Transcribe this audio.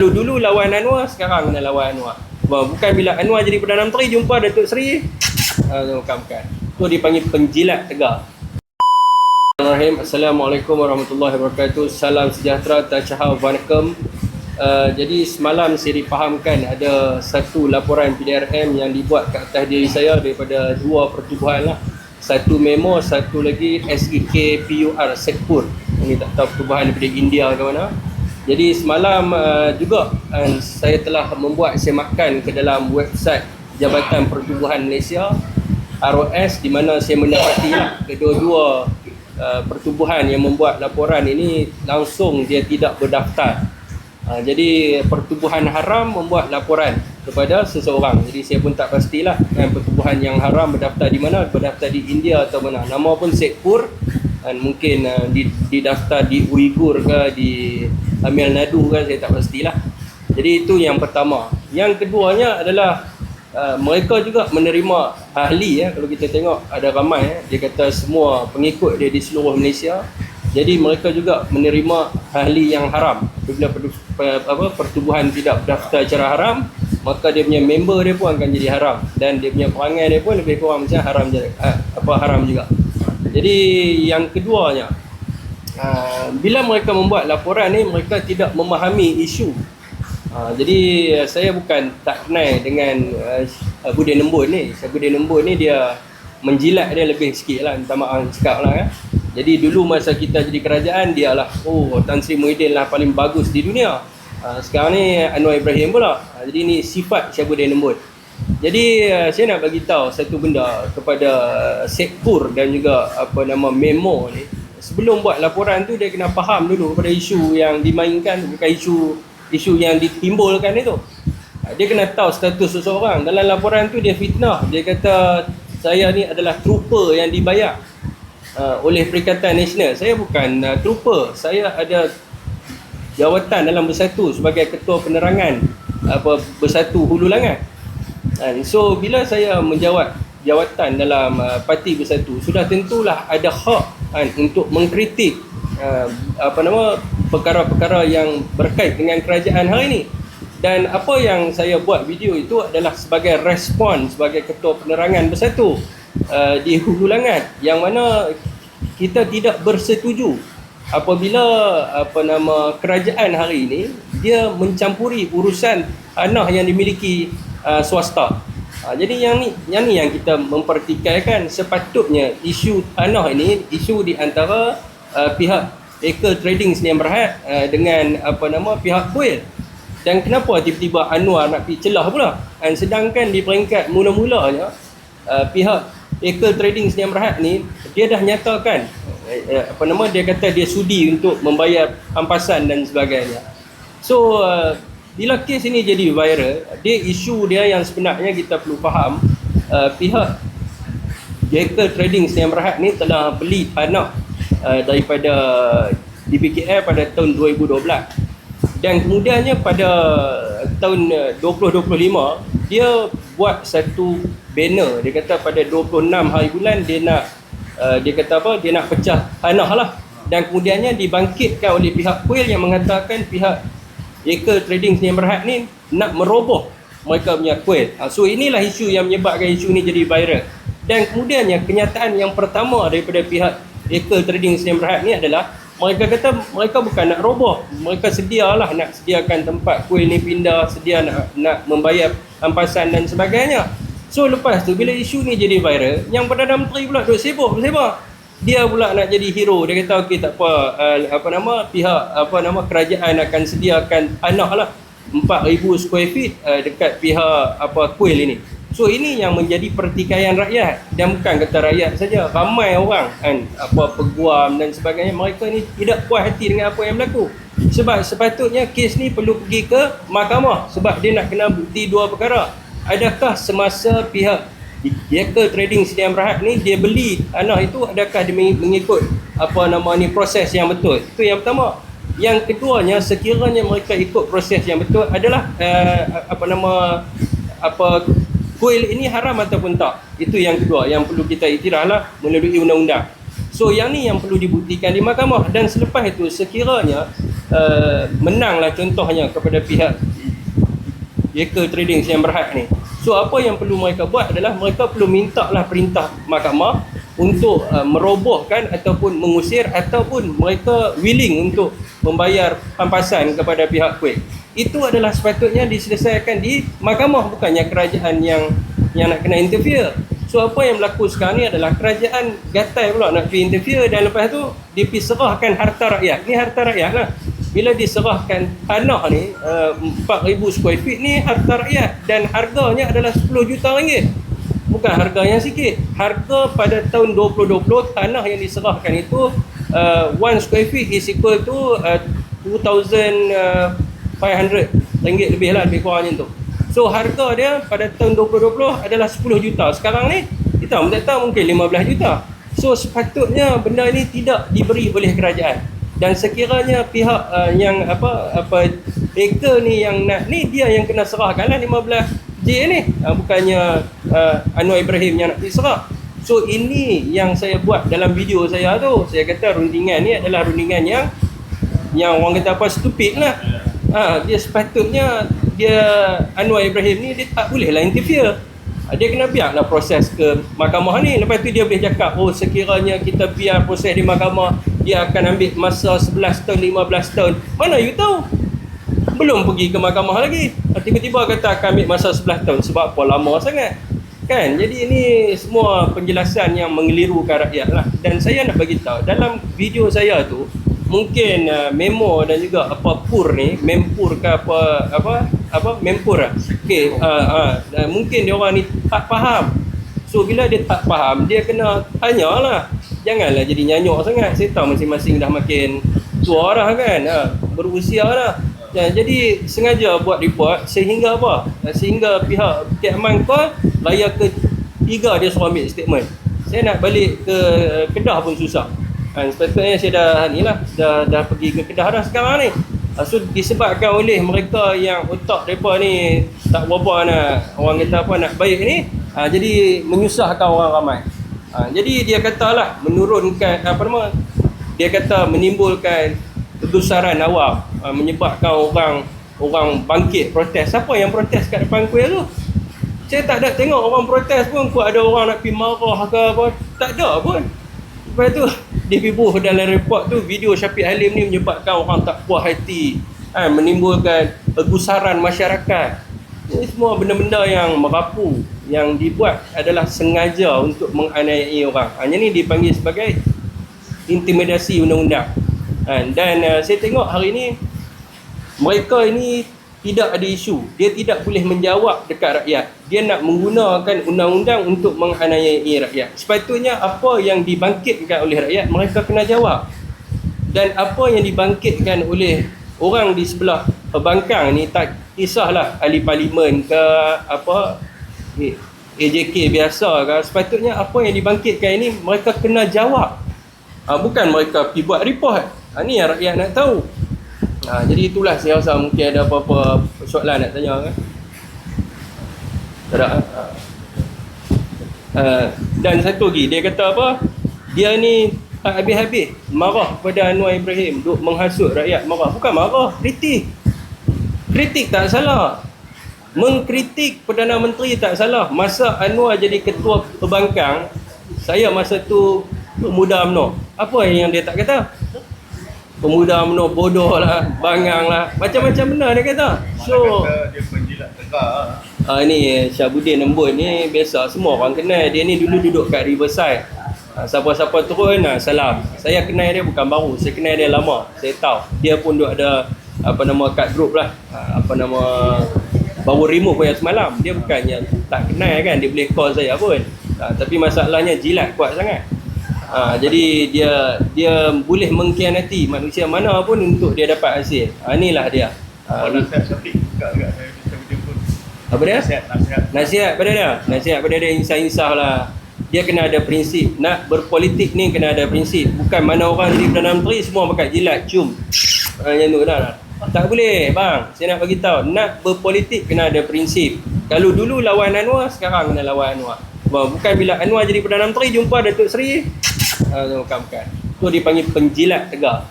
Dulu-dulu lawan Anwar, sekarang kena lawan Anwar. Bukan bila Anwar jadi Perdana Menteri, jumpa Datuk Seri. Ah, tu bukan, bukan. Tu dipanggil penjilat. Bismillahirrahmanirrahim. Assalamualaikum warahmatullahi wabarakatuh. Salam sejahtera, tachahau, vanakkam. Uh, jadi semalam saya dipahamkan ada satu laporan PDRM yang dibuat ke atas diri saya daripada dua pertubuhan lah. Satu memo, satu lagi E SEK PUR, Sekpur. Ini tak tahu pertubuhan daripada India ke mana. Jadi semalam uh, juga uh, saya telah membuat semakan ke dalam website Jabatan Pertubuhan Malaysia ROS di mana saya mendapati kedua-dua uh, pertubuhan yang membuat laporan ini langsung dia tidak berdaftar. Uh, jadi pertubuhan haram membuat laporan kepada seseorang. Jadi saya pun tak pastilah kan pertubuhan yang haram berdaftar di mana, berdaftar di India atau mana. Nama pun Sekpur dan mungkin uh, didaftar di Uyghur ke di Amil Nadu ke saya tak pastilah. Jadi itu yang pertama. Yang keduanya adalah uh, mereka juga menerima ahli ya. Kalau kita tengok ada ramai ya. Dia kata semua pengikut dia di seluruh Malaysia. Jadi mereka juga menerima ahli yang haram. Apabila apa pertubuhan tidak berdaftar secara haram maka dia punya member dia pun akan jadi haram. Dan dia punya perangai dia pun lebih kurang macam haram je uh, apa haram juga jadi yang keduanya uh, bila mereka membuat laporan ni mereka tidak memahami isu Ha, jadi uh, saya bukan tak kenal dengan uh, Budi Nembun ni. Budi Nembun ni dia menjilat dia lebih sikit lah. Minta maaf cakap lah kan. Jadi dulu masa kita jadi kerajaan dia lah oh Tan Sri Muhyiddin lah paling bagus di dunia. Ha, sekarang ni Anwar Ibrahim pula. Ha, jadi ni sifat Syabudin Nembun. Jadi uh, saya nak bagi tahu satu benda kepada Sekpur dan juga apa nama Memo ni. Sebelum buat laporan tu dia kena faham dulu pada isu yang dimainkan bukan isu isu yang ditimbulkan itu. Dia kena tahu status seseorang. Dalam laporan tu dia fitnah. Dia kata saya ni adalah trooper yang dibayar uh, oleh Perikatan Nasional. Saya bukan uh, trooper. Saya ada jawatan dalam bersatu sebagai ketua penerangan apa bersatu Hulu Langat. And so bila saya menjawat jawatan dalam uh, parti bersatu sudah tentulah ada hak kan, untuk mengkritik uh, apa nama perkara-perkara yang berkait dengan kerajaan hari ini. Dan apa yang saya buat video itu adalah sebagai respon sebagai ketua penerangan bersatu uh, di Hulu Langat yang mana kita tidak bersetuju apabila apa nama kerajaan hari ini dia mencampuri urusan tanah yang dimiliki uh, swasta. Uh, jadi yang ni yang ni yang kita mempertikaikan sepatutnya isu tanah ini isu di antara uh, pihak Ekel Trading Sdn Berhad uh, dengan apa nama pihak Kuil. Dan kenapa tiba-tiba Anwar nak pergi celah pula? Dan sedangkan di peringkat mula-mulanya uh, pihak Ekel Trading Sdn Berhad ni dia dah nyatakan uh, apa nama dia kata dia sudi untuk membayar hampasan dan sebagainya. So uh, bila kes ini jadi viral, dia isu dia yang sebenarnya kita perlu faham uh, pihak Ekel Trading Sdn Berhad ni telah beli tanah uh, daripada DBKL pada tahun 2012 dan kemudiannya pada tahun 2025 dia buat satu banner. Dia kata pada 26 hari bulan dia nak uh, dia kata apa dia nak pecah tanah lah. Dan kemudiannya dibangkitkan oleh pihak kuil yang mengatakan pihak Ekel Trading yang berhad ni nak meroboh mereka punya kuil uh, so inilah isu yang menyebabkan isu ni jadi viral. Dan kemudiannya kenyataan yang pertama daripada pihak Ekel Trading Sdn Berhad ni adalah mereka kata mereka bukan nak roboh. Mereka sedialah nak sediakan tempat kuil ni pindah sedia nak nak membayar hampasan dan sebagainya. So lepas tu bila isu ni jadi viral yang Perdana Menteri pula duk sibuk sibuk dia pula nak jadi hero. Dia kata okey tak apa. Uh, apa nama? Pihak apa nama? Kerajaan akan sediakan tanah lah. 4000 square feet uh, dekat pihak apa kuil ini. So ini yang menjadi pertikaian rakyat. Dan bukan kata rakyat saja. Ramai orang kan apa peguam dan sebagainya. Mereka ni tidak puas hati dengan apa yang berlaku. Sebab sepatutnya kes ni perlu pergi ke mahkamah sebab dia nak kena bukti dua perkara. Adakah semasa pihak Yekel Trading Sdn Berhad ni dia beli tanah itu adakah dia mengikut apa nama ni proses yang betul? Itu yang pertama. Yang keduanya sekiranya mereka ikut proses yang betul adalah uh, apa nama apa kuil ini haram ataupun tak? Itu yang kedua yang perlu kita iktiraflah melalui undang-undang. So yang ni yang perlu dibuktikan di mahkamah. Dan selepas itu sekiranya uh, menanglah contohnya kepada pihak Yeka Trading yang berhad ni. So apa yang perlu mereka buat adalah mereka perlu minta lah perintah mahkamah untuk uh, merobohkan ataupun mengusir ataupun mereka willing untuk membayar pampasan kepada pihak Kuwait. Itu adalah sepatutnya diselesaikan di mahkamah bukannya kerajaan yang yang nak kena interfere. So apa yang berlaku sekarang ni adalah kerajaan gatai pula nak pergi interfere dan lepas tu dia serahkan harta rakyat. Ni harta rakyat lah bila diserahkan tanah ni uh, 4000 square feet ni harta rakyat dan harganya adalah 10 juta ringgit. Bukan harga yang sikit. Harga pada tahun 2020 tanah yang diserahkan itu uh, 1 square feet is equal to uh, 2500 ringgit lebih lah lebih kurangnya tu. So harga dia pada tahun 2020 adalah 10 juta. Sekarang ni kita tak tahu mungkin 15 juta. So sepatutnya benda ini tidak diberi oleh kerajaan dan sekiranya pihak uh, yang apa apa Eka ni yang nak ni dia yang kena serahkanlah 15 J ni. Uh, bukannya uh, Anwar Ibrahim yang nak diserah. So ini yang saya buat dalam video saya tu. Saya kata rundingan ni adalah rundingan yang yang orang kata apa stupid lah. Ha, dia sepatutnya dia Anwar Ibrahim ni dia tak boleh lah interfere. Ah, dia kena biarlah proses ke mahkamah ni. Lepas tu dia boleh cakap oh sekiranya kita biar proses di mahkamah dia akan ambil masa 11 tahun 15 tahun. Mana you tahu? Belum pergi ke mahkamah lagi. Ah, tiba-tiba kata akan ambil masa 11 tahun sebab apa? Lama sangat. Kan? Jadi ini semua penjelasan yang mengelirukan rakyat lah. Dan saya nak bagi tahu dalam video saya tu mungkin uh, memo dan juga apa pur ni mempur ke apa apa apa? Mempur lah. Okey uh, uh, mungkin dia orang ni tak faham so bila dia tak faham dia kena tanyalah. Janganlah jadi nyanyuk sangat. Saya tahu masing-masing dah makin tua dah kan. Uh, berusia dah. Ya, jadi sengaja buat report sehingga apa? Sehingga pihak Pihak Aman call Raya ke tiga dia suruh ambil statement. Saya nak balik ke Kedah pun susah. Ha, sepatutnya saya dah ni lah, dah, dah pergi ke Kedah dah sekarang ni. Ha, so disebabkan oleh mereka yang otak mereka ni tak berapa nak orang kata apa nak baik ni, ha, jadi menyusahkan orang ramai. Ha, jadi dia katalah menurunkan apa nama? Dia kata menimbulkan kegusaran awam, ha, menyebabkan orang orang bangkit protes. Siapa yang protes kat depan kuil tu? Saya tak ada tengok orang protes pun, kau ada orang nak pergi marah ke apa. Tak ada pun. Lepas tu, dia pergi dalam report tu video Syafiq Halim ni menyebabkan orang tak puas hati ha, menimbulkan kegusaran masyarakat ini semua benda-benda yang merapu yang dibuat adalah sengaja untuk menganiayai orang hanya ni dipanggil sebagai intimidasi undang-undang ha, dan uh, saya tengok hari ni mereka ini tidak ada isu. Dia tidak boleh menjawab dekat rakyat. Dia nak menggunakan undang-undang untuk menganiayai rakyat. Sepatutnya apa yang dibangkitkan oleh rakyat, mereka kena jawab. Dan apa yang dibangkitkan oleh orang di sebelah pembangkang ni tak kisahlah ahli parlimen ke apa AJK biasa ke sepatutnya apa yang dibangkitkan ini mereka kena jawab ha, bukan mereka pergi buat report ha, ni yang rakyat nak tahu Ha, jadi itulah saya rasa mungkin ada apa-apa soalan nak tanya kan. Tak ada. Ha. Ha. Dan satu lagi dia kata apa? Dia ni tak habis-habis marah pada Anwar Ibrahim duk menghasut rakyat marah. Bukan marah, kritik. Kritik tak salah. Mengkritik Perdana Menteri tak salah. Masa Anwar jadi ketua pembangkang, saya masa tu muda UMNO. Apa yang dia tak kata? pemuda UMNO bodoh lah, bangang lah, macam-macam benda dia kata. So, dia penjilat tegar. Ah ni Syabuddin Embun ni biasa semua orang kenal. Dia ni dulu duduk kat Riverside. Ha, siapa-siapa turun ha, salam. Saya kenal dia bukan baru, saya kenal dia lama. Saya tahu. Dia pun duduk ada apa nama kat group lah. Ha, apa nama baru remove pun yang semalam. Dia bukannya tak kenal kan, dia boleh call saya pun. Ha, tapi masalahnya jilat kuat sangat. Ha, jadi dia dia boleh mengkhianati manusia mana pun untuk dia dapat hasil. Ha, inilah dia. Ha, nasihat Syafiq juga agak saya pun. Apa dia? Nasihat, nasihat. Nasihat pada dia? Nasihat pada dia insah-insah lah. Dia kena ada prinsip. Nak berpolitik ni kena ada prinsip. Bukan mana orang jadi Perdana Menteri semua pakai jilat, cium. Ha, yang tu dah. Tak boleh bang. Saya nak bagi tahu. Nak berpolitik kena ada prinsip. Kalau dulu lawan Anwar, sekarang kena lawan Anwar. Bukan bila Anwar jadi Perdana Menteri jumpa Datuk Seri, uh, bukan bukan tu dipanggil penjilat tegar